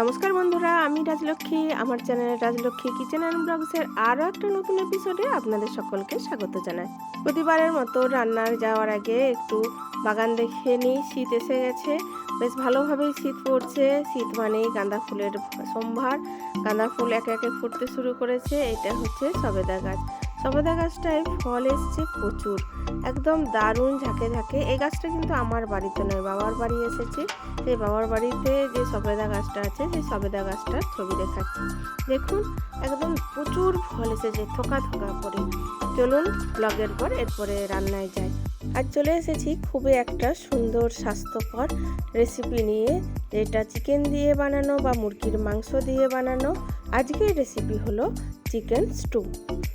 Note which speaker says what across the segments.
Speaker 1: নমস্কার বন্ধুরা, আমি রাজলক্ষ্মী, আমার চ্যানেল রাজলক্ষ্মী কিচেন অ্যান্ড ব্লগসের আরও একটা নতুন এপিসোডে আপনাদের সকলকে স্বাগত জানাই। প্রতিবারের মতো রান্নার যাওয়ার আগে একটু বাগান দেখে নিই, শীত এসে গেছে, বেশ ভালোভাবেই শীত পড়ছে, শীত মানেই গাঁদা ফুলের সম্ভার, গাঁদা ফুল একে একে ফুটতে শুরু করেছে, এটা হচ্ছে সবেদা গাছ। সবেদা গাছটায় ফল এসছে প্রচুর। একদম দারুণ ঝাঁকে ঝাঁকে। এই গাছটা কিন্তু আমার বাড়িতে নয়, বাবার বাড়ি এসেছে। সেই বাবার বাড়িতে যে সবেদা গাছটা আছে, সেই সবেদা গাছটার ছবি দেখাচ্ছি। দেখুন, একদম প্রচুর ফল এসেছে, থোকা থোকা করে। চলুন ব্লগের পর এরপরে রান্নায় যাই। আজ চলে এসেছি খুবই একটা সুন্দর স্বাস্থ্যকর রেসিপি নিয়ে। যেটা চিকেন দিয়ে বানানো বা মুরগির মাংস দিয়ে বানানো। আজকের রেসিপি হলো চিকেন স্টু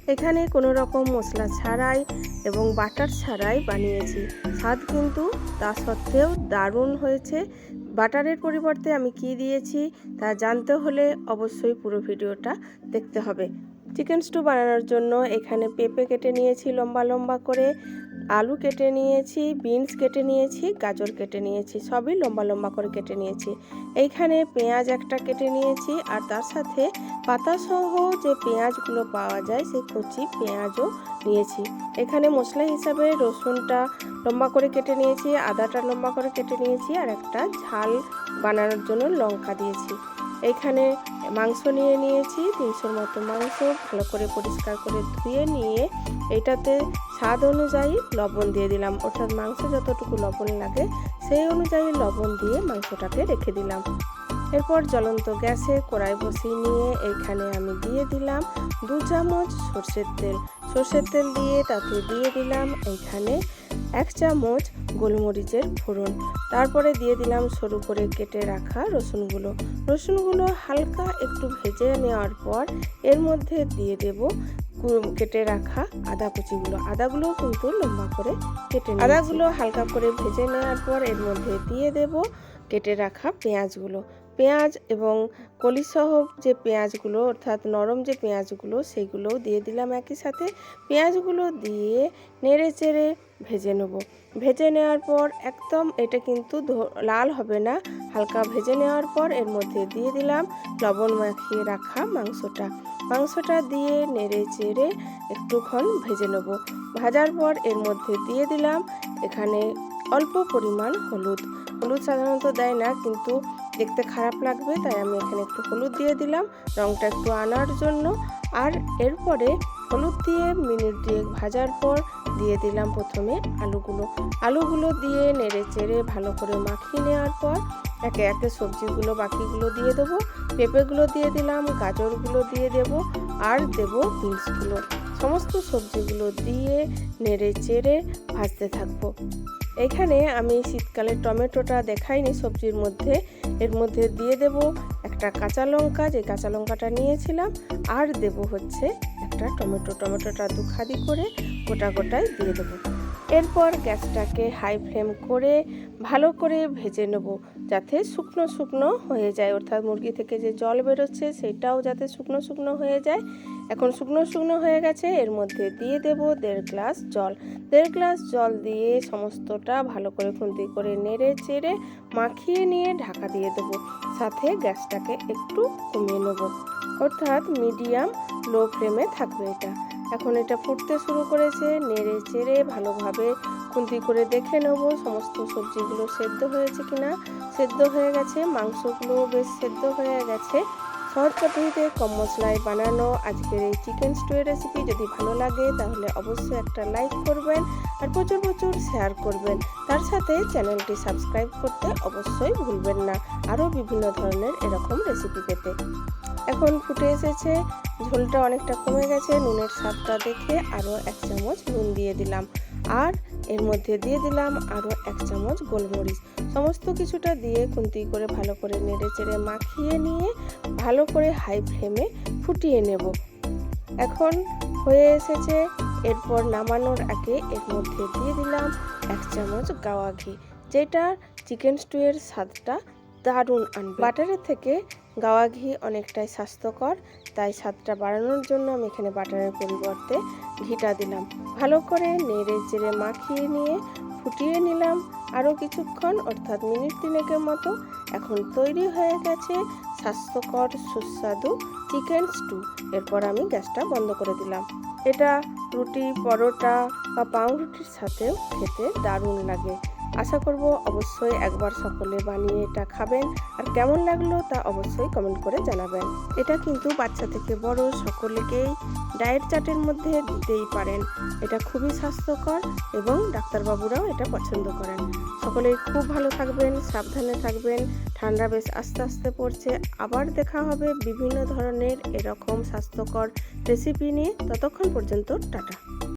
Speaker 1: এখানে কোনো রকম মশলা ছাড়াই এবং বাটার ছাড়াই বানিয়েছি। স্বাদ কিন্তু তা সত্ত্বেও দারুণ হয়েছে। বাটারের পরিবর্তে আমি কি দিয়েছি তা জানতে হলে অবশ্যই পুরো ভিডিওটা দেখতে হবে। চিকেন স্টু বানানোর জন্য এখানে পেঁপে কেটে নিয়েছি লম্বা লম্বা করে। আলু কেটে নিয়েছি, বিনস কেটে নিয়েছি, গাজর কেটে নিয়েছি, সবই লম্বা লম্বা করে কেটে নিয়েছি। এইখানে পেঁয়াজ একটা কেটে নিয়েছি আর তার সাথে পাতাসহ যে পেঁয়াজগুলো পাওয়া যায় সেই কচি পেঁয়াজও নিয়েছি। এখানে মশলা হিসাবে রসুনটা লম্বা করে কেটে নিয়েছি, আদাটা লম্বা করে কেটে নিয়েছি আর একটা ঝাল বানানোর জন্য লঙ্কা দিয়েছি। এখানে মাংস নিয়ে নিয়েছি, তিনশোর মতো মাংস ভালো করে পরিষ্কার করে ধুয়ে নিয়ে এটাতে স্বাদ অনুযায়ী লবণ দিয়ে দিলাম। অর্থাৎ মাংস যতটুকু লবণ লাগে, সেই অনুযায়ী লবণ দিয়ে মাংসটাকে রেখে দিলাম। এরপর জ্বলন্ত গ্যাসে কড়াই বসিয়ে নিয়ে এইখানে আমি দিয়ে দিলাম দু চামচ সর্ষের তেল। সর্ষের তেল দিয়ে তাতে দিয়ে দিলাম এইখানে এক চামচ গোলমরিচের ফোড়ন। তারপরে দিয়ে দিলাম সরু করে কেটে রাখা রসুনগুলো। রসুনগুলো হালকা একটু ভেজে নেওয়ার পর এর মধ্যে দিয়ে দেব কেটে রাখা আদা কুচিগুলো। আদাগুলো কিন্তু লম্বা করে কেটে আদাগুলো হালকা করে ভেজে নেওয়ার পর এর মধ্যে দিয়ে দেব কেটে রাখা পেঁয়াজগুলো। পেঁয়াজ এবং কলিসহ যে পেঁয়াজগুলো, অর্থাৎ নরম যে পেঁয়াজগুলো সেইগুলোও দিয়ে দিলাম একই সাথে। পেঁয়াজগুলো দিয়ে নেড়ে চেড়ে ভেজে নেব। ভেজে নেওয়ার পর একদম এটা কিন্তু লাল হবে না, হালকা ভেজে নেওয়ার পর এর মধ্যে দিয়ে দিলাম লবণ মাখিয়ে রাখা মাংসটা। মাংসটা দিয়ে নেড়ে চেড়ে একটুক্ষণ ভেজে নেব। ভাজার পর এর মধ্যে দিয়ে দিলাম এখানে অল্প পরিমাণ হলুদ। হলুদ সাধারণত দেয় না, কিন্তু দেখতে খারাপ লাগবে, তাই আমি এখানে একটু হলুদ দিয়ে দিলাম। রঙটা একটু আনার জন্য। আর এরপরে হলুদ দিয়ে মিনিট দিয়ে ভাজার পর দিয়ে দিলাম প্রথমে আলুগুলো। আলুগুলো দিয়ে নেড়ে চেড়ে ভালো করে মাখিয়ে নেওয়ার পর একে একে সবজিগুলো বাকিগুলো দিয়ে দেবো। পেঁপেগুলো দিয়ে দিলাম, গাজরগুলো দিয়ে দেব, আর দেব বিনসগুলো। সমস্ত সবজিগুলো দিয়ে নেড়ে চেড়ে ভাজতে থাকব। এখানে আমি শীতকালে টমেটোটা দেখাইনি সবজির মধ্যে। এর মধ্যে দিয়ে দেব একটা কাঁচা লঙ্কা, যে কাঁচা লঙ্কাটা নিয়েছিলাম, আর দেব হচ্ছে একটা টমেটো। টমেটোটা দুখাদি করে গোটা গোটায় দিয়ে দেবো। এরপর গ্যাসটাকে হাই ফ্লেম করে ভালো করে ভেজে নেব যাতে শুকনো শুকনো হয়ে যায়। অর্থাৎ মুরগি থেকে যে জল বেরোচ্ছে সেটাও যাতে শুকনো শুকনো হয়ে যায়। এখন শুকনো শুকনো হয়ে গেছে, এর মধ্যে দিয়ে দেব দেড় গ্লাস জল। দেড় গ্লাস জল দিয়ে সমস্তটা ভালো করে খুন্তি করে নেড়ে চেড়ে মাখিয়ে নিয়ে ঢাকা দিয়ে দেবো। সাথে গ্যাসটাকে একটু কমিয়ে নেব। অর্থাৎ মিডিয়াম লো ফ্লেমে থাকবে এটা। এখন এটা ফুটতে শুরু করেছে, নেড়ে চেড়ে ভালোভাবে খুন্তি করে দেখে নেব সমস্ত সবজিগুলো সেদ্ধ হয়েছে কিনা। সেদ্ধ হয়ে গেছে, মাংসগুলো বেশ সেদ্ধ হয়ে গেছে। সহজ পদ্ধতিতে কম মশলায় বানানো আজকের এই চিকেন স্টুয়ের রেসিপি যদি ভালো লাগে তাহলে অবশ্যই একটা লাইক করবেন আর প্রচুর প্রচুর শেয়ার করবেন। তার সাথে চ্যানেলটি সাবস্ক্রাইব করতে অবশ্যই ভুলবেন না। আরও বিভিন্ন ধরনের এরকম রেসিপি পেতে। এখন ফুটে এসেছে। ঝোলটা অনেকটা কমে গেছে। নুনের স্বাদটা দেখে আরও এক চামচ নুন দিয়ে দিলাম। আর এর মধ্যে দিয়ে দিলাম আরও এক চামচ গোলমরিচ। সমস্ত কিছুটা দিয়ে খুন্তি করে ভালো করে নেড়ে চেড়ে মাখিয়ে নিয়ে ভালো করে হাই ফ্লেমে ফুটিয়ে নেব। এখন হয়ে এসেছে। এরপর নামানোর আগে এর মধ্যে দিয়ে দিলাম এক চামচ গাওয়া ঘি। যেটা চিকেন স্টুয়ের স্বাদটা দারুণ আনবে। বাটারের থেকে গাওয়া ঘি অনেকটাই স্বাস্থ্যকর, তাই স্বাদটা বাড়ানোর জন্য আমি এখানে বাটারের পরিবর্তে ঘিটা দিলাম। ভালো করে নেড়ে চেড়ে মাখিয়ে নিয়ে ফুটিয়ে নিলাম আরও কিছুক্ষণ, অর্থাৎ মিনিট তিনেকের মতো। এখন তৈরি হয়ে গেছে স্বাস্থ্যকর সুস্বাদু চিকেন স্টু। এরপর আমি গ্যাসটা বন্ধ করে দিলাম। এটা রুটি, পরোটা বা পাউরুটির সাথেও খেতে দারুণ লাগে। আশা করব অবশ্যই একবার সকলে বানিয়ে এটা খাবেন। আর কেমন লাগল তা অবশ্যই কমেন্ট করে জানাবেন। এটা কিন্তু বাচ্চা থেকে বড় সকলেকেই ডায়েট চার্টের মধ্যে দিতেই পারেন। এটা খুবই স্বাস্থ্যকর এবং ডাক্তারবাবুরাও এটা পছন্দ করেন। সকলেই খুব ভালো থাকবেন, সাবধানে থাকবেন। ঠান্ডা বেশ আস্তে আস্তে পড়ছে। আবার দেখা হবে বিভিন্ন ধরনের এরকম স্বাস্থ্যকর রেসিপি নিয়ে। ততক্ষণ পর্যন্ত টাটা।